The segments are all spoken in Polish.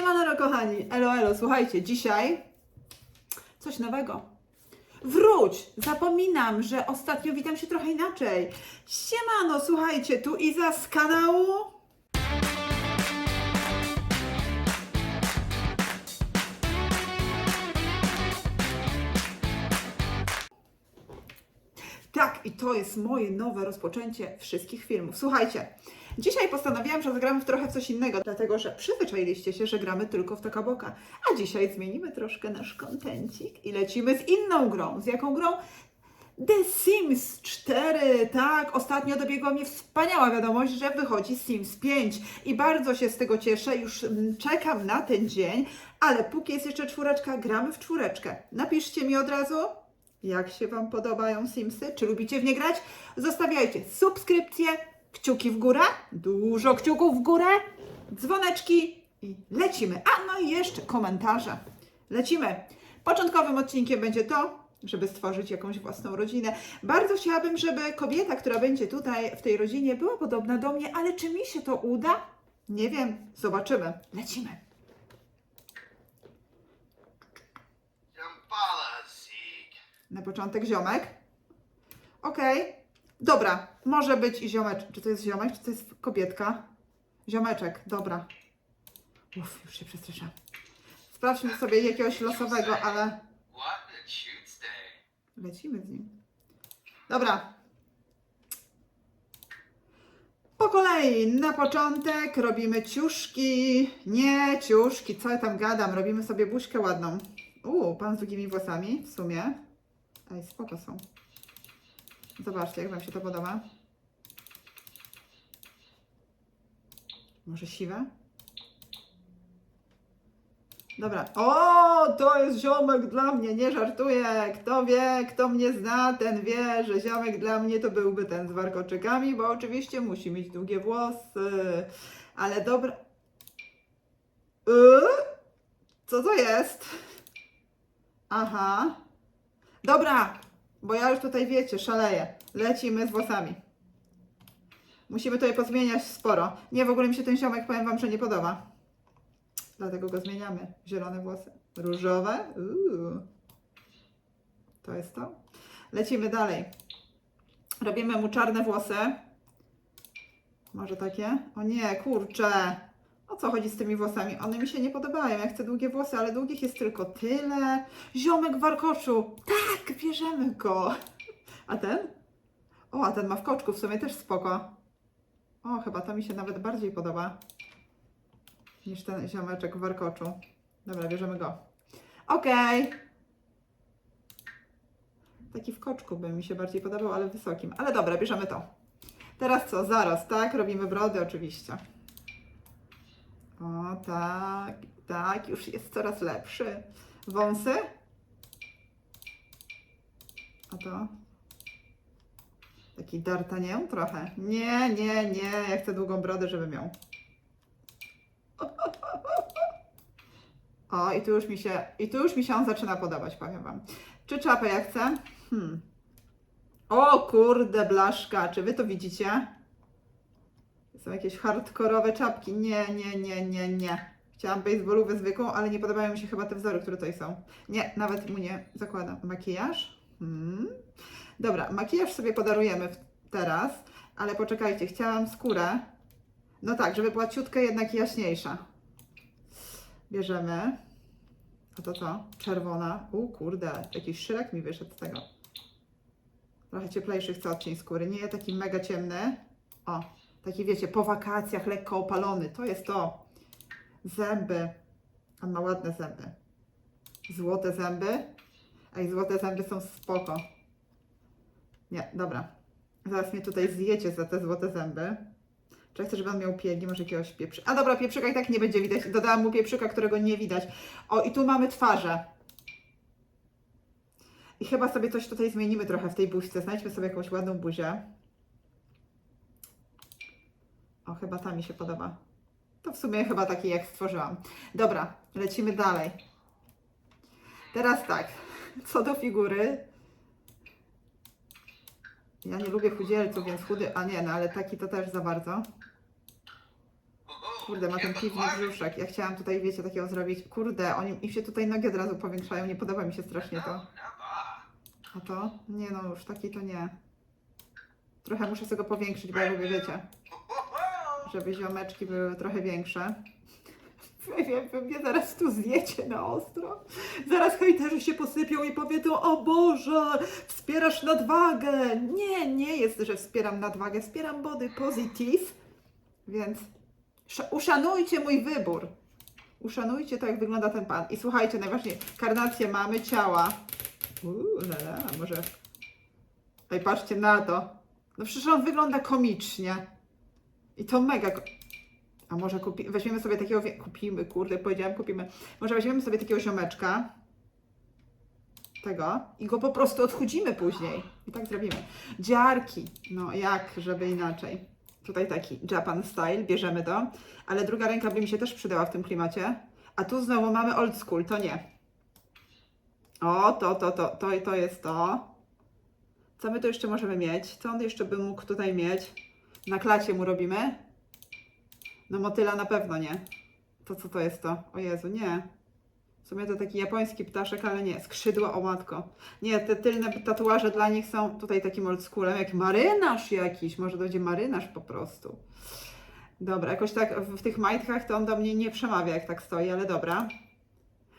Siemano kochani, elo elo, słuchajcie, dzisiaj coś nowego. Wróć! Zapominam, że ostatnio witam się trochę inaczej. Siemano, słuchajcie, tu Iza z kanału... Tak, i to jest moje nowe rozpoczęcie wszystkich filmów. Słuchajcie, dzisiaj postanowiłam, że zagramy w trochę coś innego, dlatego że przyzwyczailiście się, że gramy tylko w taka boka. A dzisiaj zmienimy troszkę nasz kontencik i lecimy z inną grą. Z jaką grą? The Sims 4, tak, ostatnio dobiegła mnie wspaniała wiadomość, że wychodzi Sims 5 i bardzo się z tego cieszę, już mm, czekam na ten dzień, ale póki jest jeszcze czwóreczka, gramy w czwóreczkę. Napiszcie mi od razu, jak się Wam podobają Simsy, czy lubicie w nie grać? Zostawiajcie subskrypcje, kciuki w górę, dużo kciuków w górę, dzwoneczki i lecimy. A no i jeszcze komentarze. Lecimy. Początkowym odcinkiem będzie to, żeby stworzyć jakąś własną rodzinę. Bardzo chciałabym, żeby kobieta, która będzie tutaj w tej rodzinie, była podobna do mnie, ale czy mi się to uda? Nie wiem, zobaczymy. Lecimy. Na początek ziomek. Okej. Dobra, może być i ziomeczek. Czy to jest ziomek, czy to jest kobietka? Ziomeczek, dobra. Uff, już się przestraszam. Sprawdźmy sobie jakiegoś losowego, ale lecimy z nim. Dobra. Po kolei, na początek robimy ciuszki. Nie, ciuszki, co ja tam gadam? Robimy sobie buźkę ładną. Uuu, pan z długimi włosami, w sumie. Ej, spoko są. Zobaczcie, jak Wam się to podoba. Może siwe? Dobra. O, to jest ziomek dla mnie, nie żartuję. Kto wie, kto mnie zna, ten wie, że ziomek dla mnie to byłby ten z warkoczykami, bo oczywiście musi mieć długie włosy. Ale dobra. Yy? Co to jest? Aha. Dobra, bo ja już tutaj wiecie, szaleję. Lecimy z włosami. Musimy tutaj pozmieniać sporo. Nie, w ogóle mi się ten ziomek, powiem Wam, że nie podoba. Dlatego go zmieniamy. Zielone włosy. Różowe. Uuu. To jest to. Lecimy dalej. Robimy mu czarne włosy. Może takie? O nie, kurczę. Co chodzi z tymi włosami? One mi się nie podobają. Ja chcę długie włosy, ale długich jest tylko tyle. Ziomek w warkoczu. Tak, bierzemy go. A ten? O, a ten ma w koczku. W sumie też spoko. O, chyba to mi się nawet bardziej podoba niż ten ziomeczek w warkoczu. Dobra, bierzemy go. Okej. Taki w koczku by mi się bardziej podobał, ale wysokim. Ale dobra, bierzemy to. Teraz co? Zaraz, tak? Robimy brody oczywiście. O, tak, tak, już jest coraz lepszy. Wąsy? A to? Taki d'Artagnan trochę. Nie, nie, nie, ja chcę długą brodę, żeby miał. O, i tu już mi się, i tu już mi się on zaczyna podobać, powiem Wam. Czy czapę ja chcę? Hmm. O kurde, blaszka, czy Wy to widzicie? Są jakieś hardkorowe czapki. Nie, nie, nie, nie, nie. Chciałam baseballówę zwykłą, ale nie podobają mi się chyba te wzory, które tutaj są. Nie, nawet mu nie zakładam. Makijaż? Hmm. Dobra, makijaż sobie podarujemy teraz, ale poczekajcie, chciałam skórę. No tak, żeby była ciutkę jednak jaśniejsza. Bierzemy. A to co? Czerwona. U kurde, jakiś szrek mi wyszedł z tego. Trochę cieplejszy chcę odcień skóry. Nie taki mega ciemny. O, taki wiecie, po wakacjach, lekko opalony. To jest to. Zęby. On ma ładne zęby. Złote zęby. Ej, złote zęby są spoko. Nie, dobra. Zaraz mnie tutaj zjecie za te złote zęby. Czy ja chcę, żeby on miał piegi, może jakiegoś pieprzyka. A dobra, pieprzyka i tak nie będzie widać. Dodałam mu pieprzyka, którego nie widać. O, i tu mamy twarze. I chyba sobie coś tutaj zmienimy trochę w tej buźce. Znajdźmy sobie jakąś ładną buzię. O, chyba ta mi się podoba. To w sumie chyba taki jak stworzyłam. Dobra, lecimy dalej. Teraz tak, co do figury. Ja nie lubię chudzielców, więc chudy, a nie, no ale taki to też za bardzo. Kurde, ma ten piwny brzuszek. Ja chciałam tutaj, wiecie, takiego zrobić. Kurde, oni, im się tutaj nogi od razu powiększają. Nie podoba mi się strasznie to. A to? Nie no, już taki to nie. Trochę muszę sobie go powiększyć, bo ja lubię, wiecie, żeby ziomeczki były trochę większe. Ja wiem, wy mnie zaraz tu zjecie na ostro. Zaraz hejterzy się posypią i powiedzą, o Boże, wspierasz nadwagę. Nie, nie jest, że wspieram nadwagę, wspieram body positive. Więc sz- uszanujcie mój wybór. Uszanujcie to, jak wygląda ten pan. I słuchajcie, najważniejsze, karnację mamy ciała. Uuu, la, la, może... Ej, patrzcie na to. No przecież on wygląda komicznie. I to mega... A może kupi... weźmiemy sobie takiego... Kupimy, kurde, powiedziałem kupimy. Może weźmiemy sobie takiego ziomeczka. Tego. I go po prostu odchudzimy później. I tak zrobimy. Dziarki. No jak, żeby inaczej. Tutaj taki Japan style, bierzemy to. Ale druga ręka by mi się też przydała w tym klimacie. A tu znowu mamy old school, to nie. O, to, to, to, to, to jest to. Co my tu jeszcze możemy mieć? Co on jeszcze by mógł tutaj mieć? Na klacie mu robimy? No motyla na pewno nie. To co to jest to? O Jezu, nie. W sumie to taki japoński ptaszek, ale nie. Skrzydła, o matko. Nie, te tylne tatuaże dla nich są tutaj takim oldschoolem, jak marynarz jakiś. Może to będzie marynarz po prostu. Dobra, jakoś tak w, w tych majtkach to on do mnie nie przemawia, jak tak stoi, ale dobra.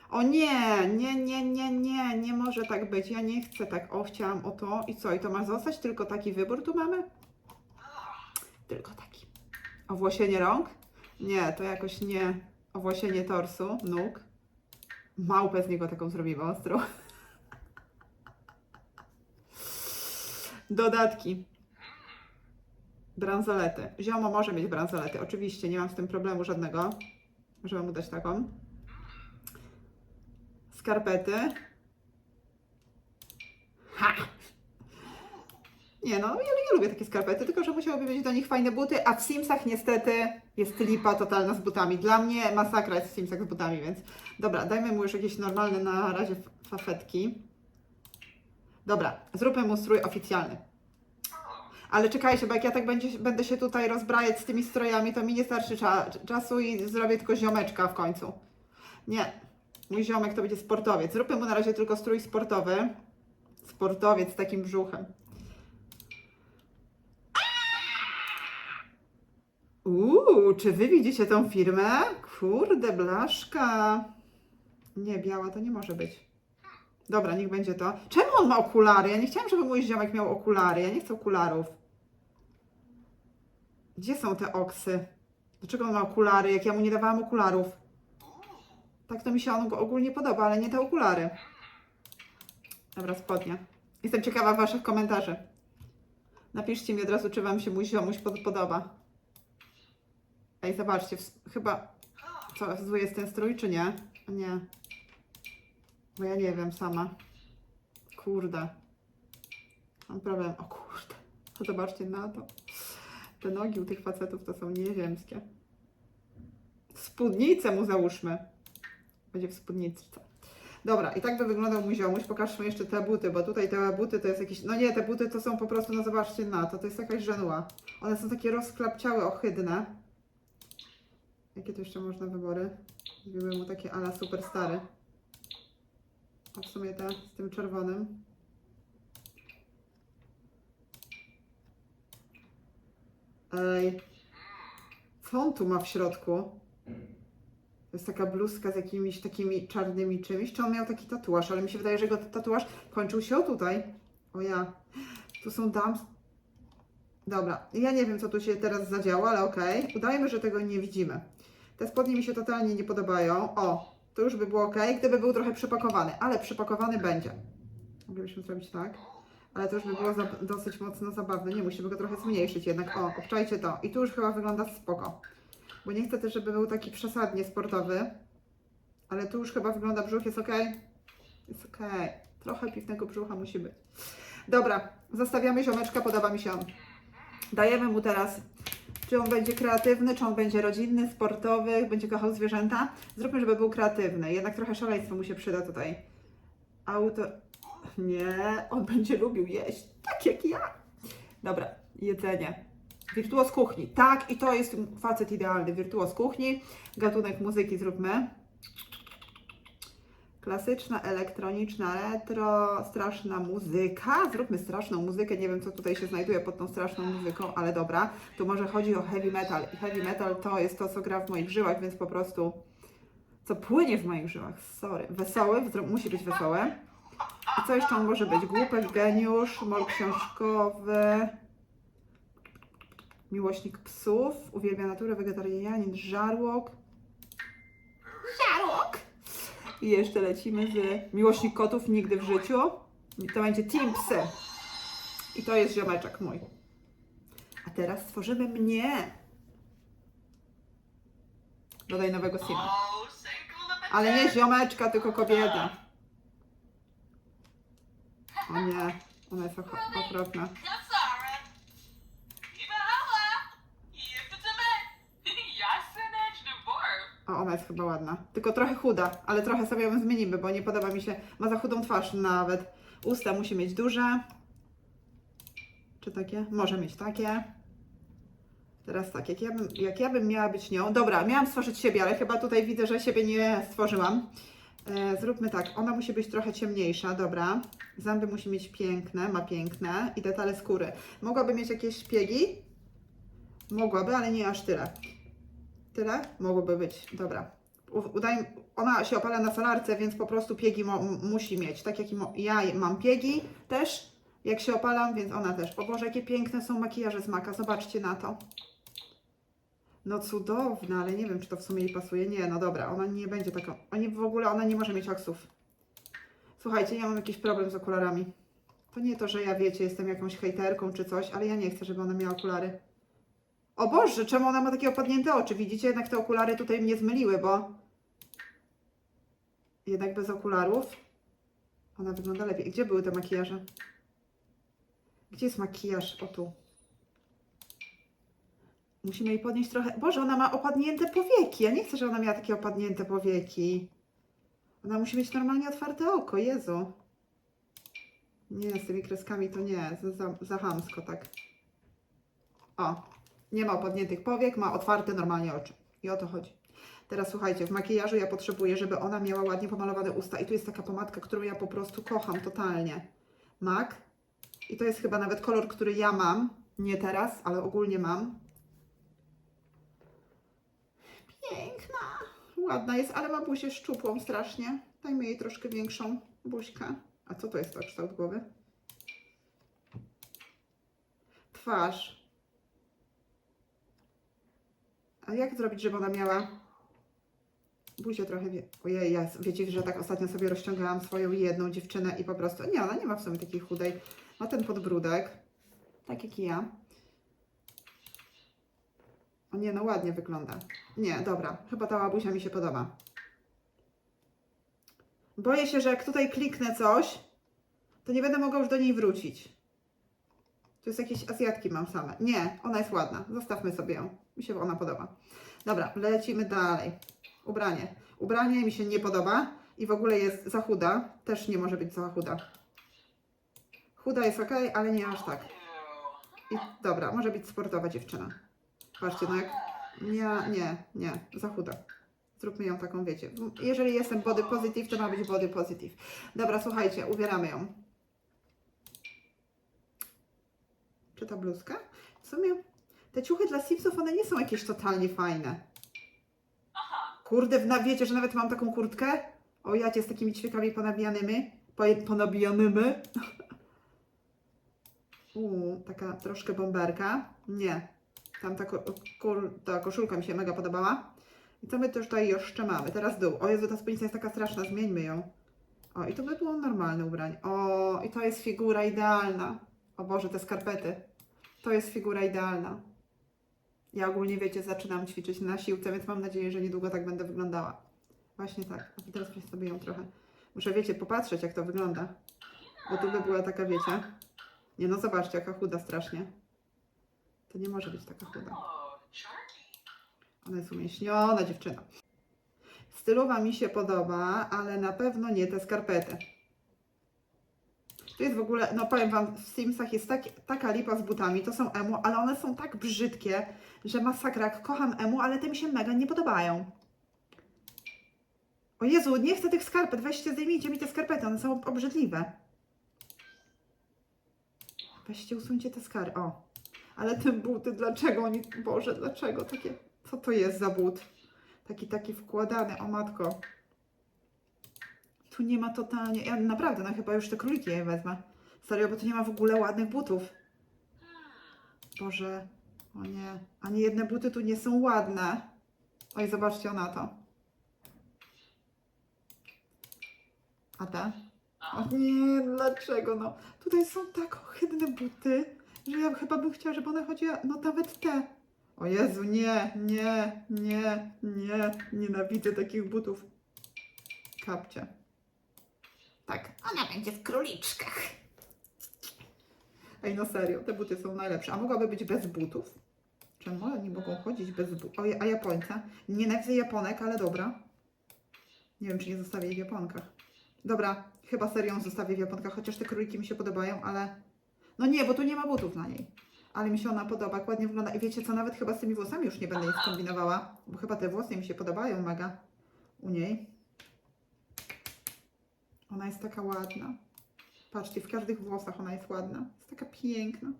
O nie, nie, nie, nie, nie, nie może tak być. Ja nie chcę tak. O, chciałam o to. I co? I to ma zostać? Tylko taki wybór tu mamy? Tylko taki. Owłosienie rąk? Nie, to jakoś nie. Owłosienie torsu, nóg. Małpę z niego taką zrobimy ostrą. Dodatki. Bransolety. Ziomo może mieć bransolety. Oczywiście, nie mam z tym problemu żadnego, żeby mu dać taką. Skarpety. Ha! Nie no, ja, ja lubię takie skarpety, tylko że musiałoby mieć do nich fajne buty, a w Simsach niestety jest lipa totalna z butami. Dla mnie masakra jest w Simsach z butami, więc dobra, dajmy mu już jakieś normalne na razie fafetki. Dobra, zróbmy mu strój oficjalny. Ale czekajcie, bo jak ja tak będzie, będę się tutaj rozbrajać z tymi strojami, to mi nie starczy cza, czasu i zrobię tylko ziomeczka w końcu. Nie, mój ziomek to będzie sportowiec. Zróbmy mu na razie tylko strój sportowy. Sportowiec z takim brzuchem. Uuu, czy wy widzicie tą firmę? Kurde, blaszka. Nie, biała to nie może być. Dobra, niech będzie to. Czemu on ma okulary? Ja nie chciałam, żeby mój ziomek miał okulary. Ja nie chcę okularów. Gdzie są te oksy? Dlaczego on ma okulary, jak ja mu nie dawałam okularów? Tak to mi się on ogólnie podoba, ale nie te okulary. Dobra, spodnie. Jestem ciekawa Waszych komentarzy. Napiszcie mi od razu, czy Wam się mój ziomuś pod, podoba. Ej, zobaczcie, chyba... Co, zły jest ten strój, czy nie? Nie. Bo ja nie wiem sama. Kurde. Mam problem. O kurde. Zobaczcie na to. Te nogi u tych facetów to są nieziemskie. Spódnicę mu załóżmy. Będzie w spódniczce. Dobra, i tak by wyglądał mój ziomuś. Pokażmy jeszcze te buty, bo tutaj te buty to jest jakiś... No nie, te buty to są po prostu, no zobaczcie na to. To jest jakaś żenuła. One są takie rozklapciałe, ohydne. Jakie tu jeszcze można wybory? Zrobiły mu takie ala superstary. A w sumie te z tym czerwonym. Ej, co on tu ma w środku? To jest taka bluzka z jakimiś takimi czarnymi czymś. Czy on miał taki tatuaż? Ale mi się wydaje, że jego tatuaż kończył się tutaj. O ja. Tu są dams. Dobra, ja nie wiem, co tu się teraz zadziało, ale okej. Udajmy, że tego nie widzimy. Te spodnie mi się totalnie nie podobają. O, to już by było ok, gdyby był trochę przypakowany, ale przypakowany będzie. Moglibyśmy zrobić tak. Ale to już by było dosyć mocno zabawne. Nie, musimy go trochę zmniejszyć jednak. O, obczajcie to. I tu już chyba wygląda spoko. Bo nie chcę też, żeby był taki przesadnie sportowy. Ale tu już chyba wygląda brzuch, jest ok? Jest ok. Trochę piwnego brzucha musi być. Dobra, zostawiamy ziomeczka, podoba mi się on. Dajemy mu teraz, czy on będzie kreatywny, czy on będzie rodzinny, sportowy, będzie kochał zwierzęta. Zróbmy, żeby był kreatywny. Jednak trochę szaleństwo mu się przyda tutaj. Auto... Nie, on będzie lubił jeść, tak jak ja. Dobra, jedzenie. Wirtuoz kuchni. Tak, i to jest facet idealny. Wirtuoz kuchni. Gatunek muzyki zróbmy. Klasyczna, elektroniczna, retro, straszna muzyka. Zróbmy straszną muzykę. Nie wiem, co tutaj się znajduje pod tą straszną muzyką, ale dobra. Tu może chodzi o heavy metal. I heavy metal to jest to, co gra w moich żyłach, więc po prostu co płynie w moich żyłach. Sorry. Wesoły, musi być wesołe. I co jeszcze może być? Głupek, geniusz, mol książkowy, miłośnik psów, uwielbia naturę, wegetarianin, żarłok. Żarłok! I jeszcze lecimy z miłośnik kotów nigdy w życiu. I to będzie Team Psy. I to jest ziomeczek mój. A teraz stworzymy mnie. Dodaj nowego sima. Ale nie ziomeczka, tylko kobieta. O nie, ona jest okro- okropna. O, ona jest chyba ładna. Tylko trochę chuda, ale trochę sobie ją zmienimy, bo nie podoba mi się. Ma za chudą twarz nawet. Usta musi mieć duże. Czy takie? Może mieć takie. Teraz tak, jak ja, bym, jak ja bym miała być nią. Dobra, miałam stworzyć siebie, ale chyba tutaj widzę, że siebie nie stworzyłam. E, zróbmy tak, ona musi być trochę ciemniejsza, dobra. Zęby musi mieć piękne, ma piękne i detale skóry. Mogłaby mieć jakieś szpiegi? Mogłaby, ale nie aż tyle. Tyle? Mogłoby być, dobra. Udaj, ona się opala na solarce, więc po prostu piegi musi mieć. Tak jak ja mam piegi też, jak się opalam, więc ona też. O Boże, jakie piękne są makijaże z Maka, zobaczcie na to. No cudowne, ale nie wiem, czy to w sumie jej pasuje. Nie, no dobra, ona nie będzie taką. Oni w ogóle, ona nie może mieć oksów. Słuchajcie, ja mam jakiś problem z okularami. To nie to, że ja wiecie, jestem jakąś hejterką czy coś, ale ja nie chcę, żeby ona miała okulary. O Boże, czemu ona ma takie opadnięte oczy? Widzicie, jednak te okulary tutaj mnie zmyliły, bo jednak bez okularów ona wygląda lepiej. Gdzie były te makijaże? Gdzie jest makijaż? O tu. Musimy jej podnieść trochę. Boże, ona ma opadnięte powieki. Ja nie chcę, żeby ona miała takie opadnięte powieki. Ona musi mieć normalnie otwarte oko. Jezu. Nie, z tymi kreskami to nie. Za, za, za chamsko, tak. O, nie ma opadniętych powiek, ma otwarte normalnie oczy. I o to chodzi. Teraz słuchajcie, w makijażu ja potrzebuję, żeby ona miała ładnie pomalowane usta. I tu jest taka pomadka, którą ja po prostu kocham totalnie. MAC. I to jest chyba nawet kolor, który ja mam. Nie teraz, ale ogólnie mam. Piękna. Ładna jest, ale ma buzię szczupłą strasznie. Dajmy jej troszkę większą buźkę. A co to jest to kształt głowy? Twarz. A jak zrobić, żeby ona miała buzię trochę... Wie... Ojej, ja, wiecie, że tak ostatnio sobie rozciągałam swoją jedną dziewczynę i po prostu... Nie, ona nie ma w sumie takiej chudej. Ma ten podbródek. Tak jak i ja. O nie, no ładnie wygląda. Nie, dobra. Chyba ta buzia mi się podoba. Boję się, że jak tutaj kliknę coś, to nie będę mogła już do niej wrócić. Tu jest jakieś Azjatki mam same. Nie, ona jest ładna. Zostawmy sobie ją. Mi się ona podoba. Dobra, lecimy dalej. Ubranie. Ubranie mi się nie podoba i w ogóle jest za chuda. Też nie może być za chuda. Chuda jest ok, ale nie aż tak. I dobra, może być sportowa dziewczyna. Patrzcie, no jak. Nie, nie, nie, za chuda. Zróbmy ją taką, wiecie. Jeżeli jestem body positive, to ma być body positive. Dobra, słuchajcie, ubieramy ją. Czy ta bluzka? W sumie te ciuchy dla Simsów, one nie są jakieś totalnie fajne. Aha. Kurde, w wiecie, że nawet mam taką kurtkę? O, jacie z takimi ćwiekami ponabijanymi. Po- Ponabijanymi. Uuu, taka troszkę bomberka. Nie. Tam ta, ko- kul, ta koszulka mi się mega podobała. I co my też tutaj jeszcze mamy? Teraz dół. O Jezu, ta spódnica jest taka straszna, zmieńmy ją. O, i to by było normalne ubranie. O, i to jest figura idealna. O Boże, te skarpety. To jest figura idealna. Ja ogólnie, wiecie, zaczynam ćwiczyć na siłce, więc mam nadzieję, że niedługo tak będę wyglądała. Właśnie tak. A teraz sobie ją trochę. Muszę, wiecie, popatrzeć, jak to wygląda. Bo tu by była taka, wiecie. Nie no, zobaczcie, jaka chuda strasznie. To nie może być taka chuda. Ona jest umięśniona dziewczyna. Stylowa mi się podoba, ale na pewno nie te skarpety. Tu jest w ogóle, no powiem Wam, w Simsach jest tak, taka lipa z butami, to są emu, ale one są tak brzydkie, że masakra, kocham emu, ale te mi się mega nie podobają. O Jezu, nie chcę tych skarpet, weźcie, zdejmijcie mi te skarpety, one są obrzydliwe. Weźcie, usuńcie te skar, o. Ale te buty, dlaczego oni, Boże, dlaczego takie, co to jest za but? Taki, taki wkładany, o matko. Tu nie ma totalnie, ja naprawdę, no chyba już te króliki je wezmę. Serio, bo tu nie ma w ogóle ładnych butów. Boże, o nie, ani jedne buty tu nie są ładne. Oj, zobaczcie na to. A te? O nie, dlaczego no? Tutaj są tak ohydne buty, że ja chyba bym chciała, żeby one chodziły, no nawet te. O Jezu, nie, nie, nie, nie, nienawidzę takich butów. Kapcie. Tak, ona będzie w króliczkach. Ej, no serio, te buty są najlepsze. A mogłaby być bez butów? Czemu oni mogą chodzić bez butów? A Japońca? Nienawidzę Japonek, ale dobra. Nie wiem, czy nie zostawię jej w Japonkach. Dobra, chyba serią zostawię w Japonkach, chociaż te króliki mi się podobają, ale... No nie, bo tu nie ma butów na niej. Ale mi się ona podoba, jak ładnie wygląda. I wiecie co, nawet chyba z tymi włosami już nie będę nic kombinowała, bo chyba te włosy mi się podobają mega u niej. Ona jest taka ładna. Patrzcie, w każdych włosach ona jest ładna. Jest taka piękna.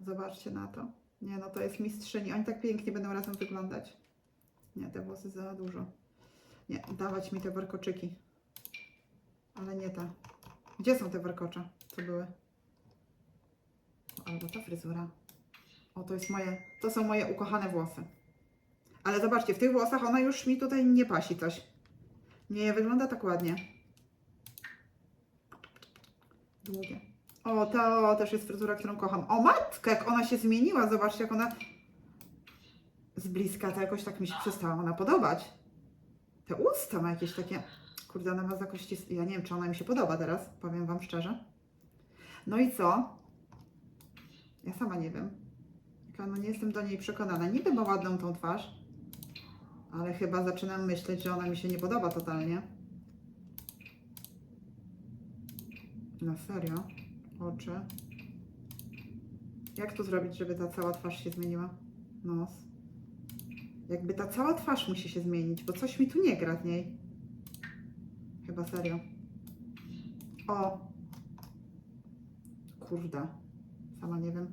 Zobaczcie na to. Nie no, to jest mistrzyni. Oni tak pięknie będą razem wyglądać. Nie, te włosy za dużo. Nie, dawać mi te warkoczyki. Ale nie ta. Gdzie są te warkocze? Co były? Albo ta fryzura. O, to jest moje, to są moje ukochane włosy. Ale zobaczcie, w tych włosach ona już mi tutaj nie pasi coś. Nie, wygląda tak ładnie. Długie. O, to też jest fryzura, którą kocham. O, matka, jak ona się zmieniła. Zobaczcie, jak ona z bliska to jakoś tak mi się przestała ona podobać. Te usta ma jakieś takie... Kurde, ona ma jakoś... Ja nie wiem, czy ona mi się podoba teraz, powiem Wam szczerze. No i co? Ja sama nie wiem. No nie jestem do niej przekonana. Niby ma ładną tą twarz, ale chyba zaczynam myśleć, że ona mi się nie podoba totalnie. Na serio? Oczy. Jak to zrobić, żeby ta cała twarz się zmieniła? Nos. Jakby ta cała twarz musi się zmienić, bo coś mi tu nie gra z niej. Chyba serio. O! Kurde. Sama nie wiem.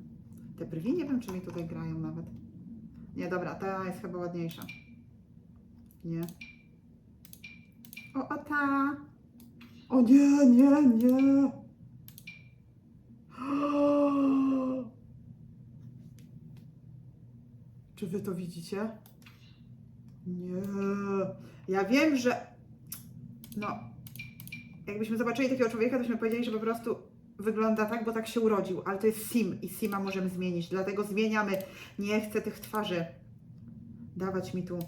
Te brwi nie wiem, czy mi tutaj grają nawet. Nie, dobra, ta jest chyba ładniejsza. Nie. O, a ta. O nie, nie, nie. Czy wy to widzicie? Nie. Ja wiem, że. No. Jakbyśmy zobaczyli takiego człowieka, to byśmy powiedzieli, że po prostu wygląda tak, bo tak się urodził. Ale to jest Sim i Sima możemy zmienić. Dlatego zmieniamy. Nie chcę tych twarzy. Dawać mi tu.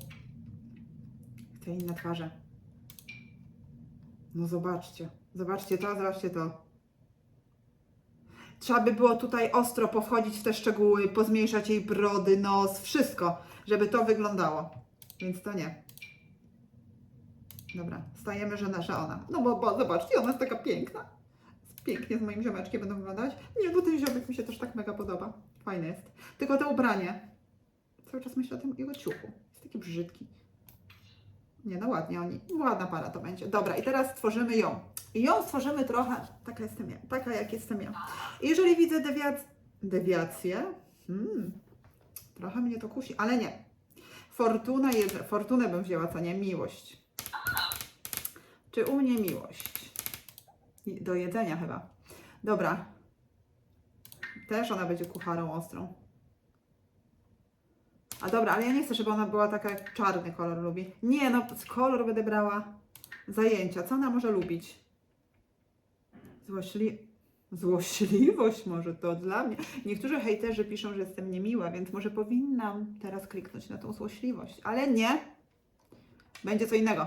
Chcę inne twarze. No zobaczcie. Zobaczcie to, zobaczcie to. Trzeba by było tutaj ostro powchodzić w te szczegóły, pozmniejszać jej brody, nos, wszystko, żeby to wyglądało. Więc to nie. Dobra, stajemy, że nasza ona. No bo, bo zobaczcie, ona jest taka piękna. Pięknie z moim ziomeczkiem będą wyglądać. Nie, bo ten ziomek mi się też tak mega podoba. Fajne jest. Tylko to ubranie. Cały czas myślę o tym jego ciuchu. Jest taki brzydki. Nie, no ładnie oni. Ładna para to będzie. Dobra, i teraz stworzymy ją. I ją stworzymy trochę, taka jestem ja, taka jak jestem ja. I jeżeli widzę dewiac... dewiację, hmm, trochę mnie to kusi, ale nie. Fortuna, jed... fortunę bym wzięła, co nie? Miłość. Czy u mnie miłość? Do jedzenia chyba. Dobra. Też ona będzie kucharą ostrą. A dobra, ale ja nie chcę, żeby ona była taka jak czarny kolor lubi. Nie, no kolor będę brała zajęcia. Co ona może lubić? Złośli... Złośliwość może to dla mnie. Niektórzy hejterzy piszą, że jestem niemiła, więc może powinnam teraz kliknąć na tą złośliwość. Ale nie. Będzie co innego.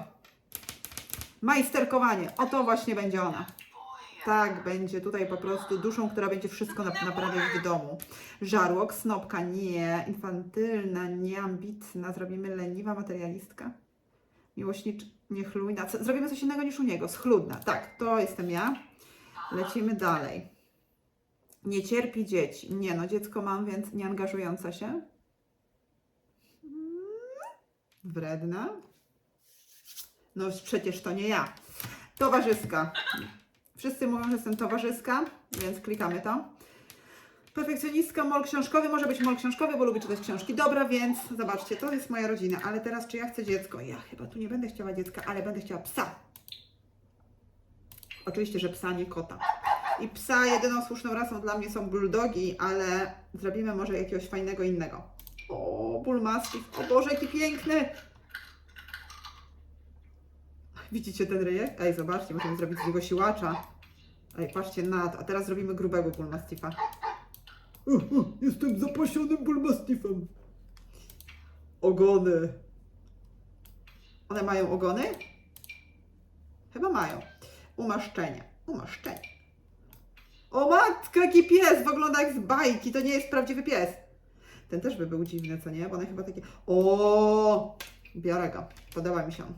Majsterkowanie. O to właśnie będzie ona. Tak, będzie tutaj po prostu duszą, która będzie wszystko nap- naprawiać w domu. Żarłok, snopka, nie. Infantylna, nieambitna. Zrobimy leniwa materialistka. Miłośnicz, niechlujna. Zrobimy coś innego niż u niego. Schludna. Tak, to jestem ja. Lecimy dalej. Nie cierpi dzieci. Nie no, dziecko mam, więc nie angażująca się. Mm, Wredna. No przecież to nie ja. Towarzyska. Wszyscy mówią, że jestem towarzyska, więc klikamy to. Perfekcjonistka, mol książkowy, może być mol książkowy, bo lubię czytać książki. Dobra, więc zobaczcie, to jest moja rodzina, ale teraz czy ja chcę dziecko? Ja chyba tu nie będę chciała dziecka, ale będę chciała psa. Oczywiście, że psa, nie kota. I psa jedyną słuszną rasą dla mnie są bulldogi, ale zrobimy może jakiegoś fajnego innego. O, bull mastiff, o Boże, jaki piękny! Widzicie ten ryjek? Ej, zobaczcie, możemy zrobić z niego siłacza. Ej, patrzcie na to. A teraz zrobimy grubego bull mastiffa. Jestem zapasionym bullmastiffem. Ogony. One mają ogony? Chyba mają. Umaszczenie. Umaszczenie. O matko, jaki pies! Wygląda jak z bajki. To nie jest prawdziwy pies. Ten też by był dziwny, co nie? Bo one chyba takie... O, Biorę go. Podoba mi się on.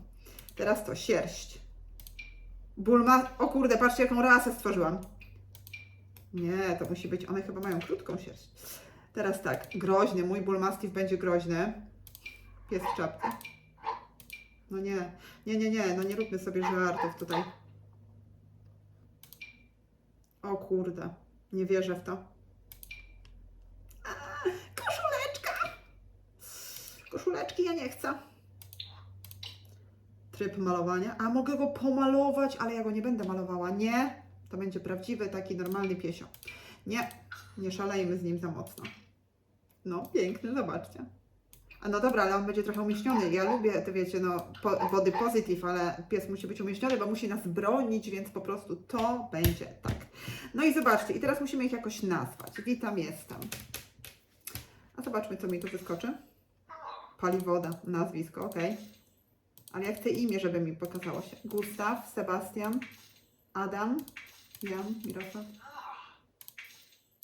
Teraz to, sierść. Bulma... O kurde, patrzcie jaką rasę stworzyłam. Nie, to musi być. One chyba mają krótką sierść. Teraz tak, groźny. Mój bullmastiff będzie groźny. Pies w czapce. No nie, nie, nie, nie, no nie róbmy sobie żartów tutaj. O kurde, nie wierzę w to. A, koszuleczka! Koszuleczki ja nie chcę. Tryb malowania. A mogę go pomalować, ale ja go nie będę malowała. Nie, to będzie prawdziwy, taki normalny piesio. Nie, nie szalejmy z nim za mocno. No, piękny, zobaczcie. A no dobra, ale on będzie trochę umieśniony. Ja lubię, to wiecie, no, body positive, ale pies musi być umieśniony, bo musi nas bronić, więc po prostu to będzie tak. No i zobaczcie, i teraz musimy ich jakoś nazwać. Witam, jestem. A zobaczmy, co mi tu wyskoczy. Paliwoda, nazwisko, ok. Ale ja chcę imię, żeby mi pokazało się. Gustaw, Sebastian, Adam, Jan, Mirosław,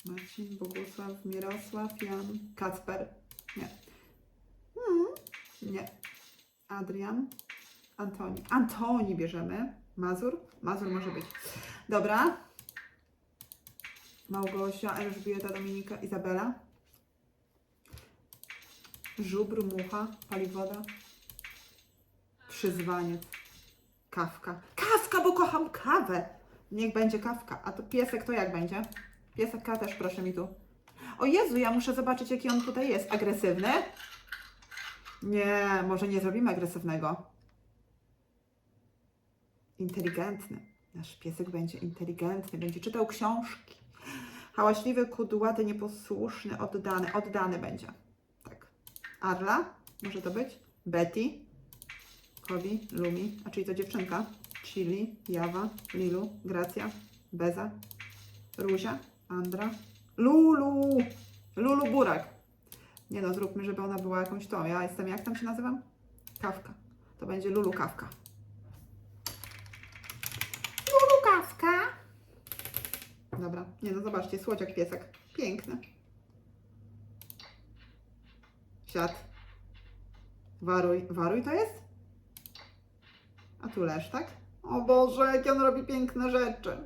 Marcin, Bogusław, Mirosław, Jan, Kacper. Nie. Hmm, nie. Adrian, Antoni. Antoni bierzemy. Mazur? Mazur może być. Dobra. Małgosia, Elżbieta, Dominika, Izabela. Żubr, mucha, paliwoda. Przyzwaniec. Kawka. Kawka, bo kocham kawę. Niech będzie kawka. A to piesek to jak będzie? Piesek też proszę mi tu. O Jezu, ja muszę zobaczyć jaki on tutaj jest. Agresywny? Nie, może nie zrobimy agresywnego. Inteligentny. Nasz piesek będzie inteligentny, będzie czytał książki. Hałaśliwy, kudłaty, nieposłuszny, oddany. Oddany będzie. Tak. Arla? Może to być? Betty? Kobi? Lumi? A czyli to dziewczynka? Chili? Jawa? Lilu? Gracja? Beza? Ruzia? Andra? Lulu! Lulu Burak. Nie no, zróbmy, żeby ona była jakąś tą. Ja jestem, jak tam się nazywam? Kawka. To będzie Lulu Kawka. Lulu Kawka. Dobra. Nie no, zobaczcie, słodziak piesek. Piękny. Siad. Waruj. Waruj to jest? A tu leż, tak? O Boże, jak on robi piękne rzeczy.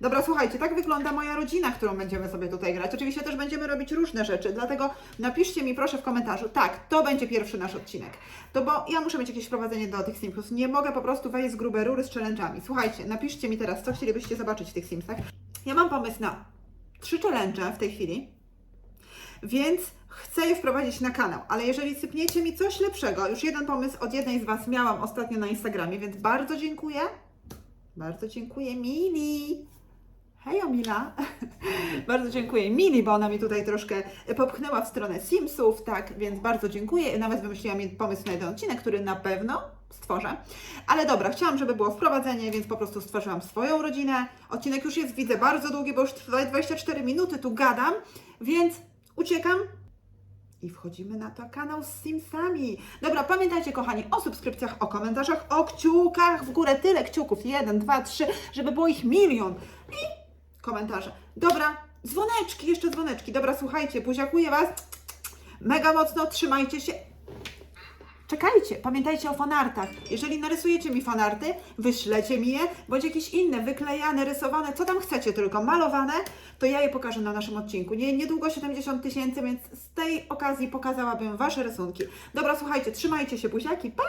Dobra, słuchajcie, tak wygląda moja rodzina, którą będziemy sobie tutaj grać. Oczywiście też będziemy robić różne rzeczy, dlatego napiszcie mi proszę w komentarzu, tak, to będzie pierwszy nasz odcinek. To bo ja muszę mieć jakieś wprowadzenie do tych Simsów. Nie mogę po prostu wejść z grube rury z challenge'ami. Słuchajcie, napiszcie mi teraz, co chcielibyście zobaczyć w tych Simsach. Ja mam pomysł na trzy challenge w tej chwili, więc chcę je wprowadzić na kanał, ale jeżeli sypniecie mi coś lepszego, już jeden pomysł od jednej z Was miałam ostatnio na Instagramie, więc bardzo dziękuję. Bardzo dziękuję Mili. Hejo Mila. bardzo dziękuję Mili, bo ona mi tutaj troszkę popchnęła w stronę Simsów, tak, więc bardzo dziękuję. Nawet wymyśliłam mi pomysł na jeden odcinek, który na pewno stworzę. Ale dobra, chciałam, żeby było wprowadzenie, więc po prostu stworzyłam swoją rodzinę. Odcinek już jest, widzę, bardzo długi, bo już trwa 24 minuty tu gadam, więc uciekam i wchodzimy na to kanał z Simsami. Dobra, pamiętajcie kochani o subskrypcjach, o komentarzach, o kciukach w górę, tyle kciuków, jeden, dwa, trzy, żeby było ich milion. I komentarze. Dobra, dzwoneczki, jeszcze dzwoneczki. Dobra, słuchajcie, buziakuję Was mega mocno, trzymajcie się. Czekajcie, pamiętajcie o fanartach. Jeżeli narysujecie mi fanarty, wyślecie mi je, bądź jakieś inne, wyklejane, rysowane, co tam chcecie tylko, malowane, to ja je pokażę na naszym odcinku. Nie, niedługo 70 tysięcy, więc z tej okazji pokazałabym Wasze rysunki. Dobra, słuchajcie, trzymajcie się, buziaki, pa!